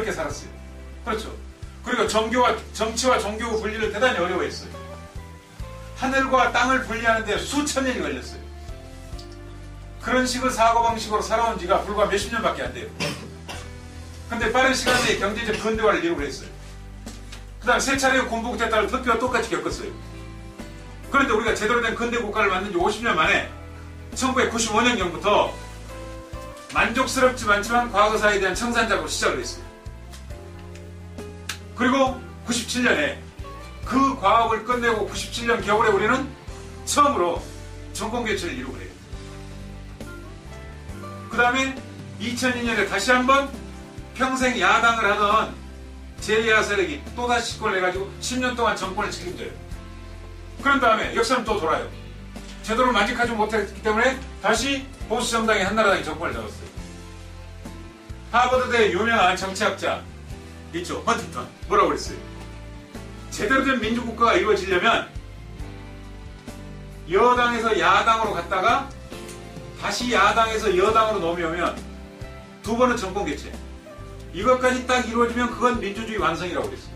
어렵게 살았어요. 그렇죠. 그리고 정교와 정치와 종교 분리를 대단히 어려워했어요. 하늘과 땅을 분리하는데 수천 년이 걸렸어요. 그런 식의 사고방식으로 살아온 지가 불과 몇십 년밖에 안 돼요. 근데 빠른 시간 내에 경제적 근대화를 이루고 했어요. 그 다음 세 차례의 군부국대 따라 터키와 똑같이 겪었어요. 그런데 우리가 제대로 된 근대 국가를 만든 지 50년 만에 1995년경부터 만족스럽지 않지만 과거사에 대한 청산작업을 시작을 했어요. 그리고 97년에 그 과업을 끝내고 97년 겨울에 우리는 처음으로 정권개최를 이루고 그래요. 그 다음에 2002년에 다시 한번 평생 야당을 하던 제2야 세력이 또다시 집권을 해가지고 10년 동안 정권을 책임져요. 그런 다음에 역사는 또 돌아요. 제도를 만족하지 못했기 때문에 다시 보수 정당의 한나라당이 정권을 잡았어요. 하버드대 유명한 정치학자 있죠. 헌팅턴. 뭐라고 그랬어요? 제대로 된 민주국가가 이루어지려면 여당에서 야당으로 갔다가 다시 야당에서 여당으로 넘어오면 두 번은 정권 개최. 이것까지 딱 이루어지면 그건 민주주의 완성이라고 그랬어요.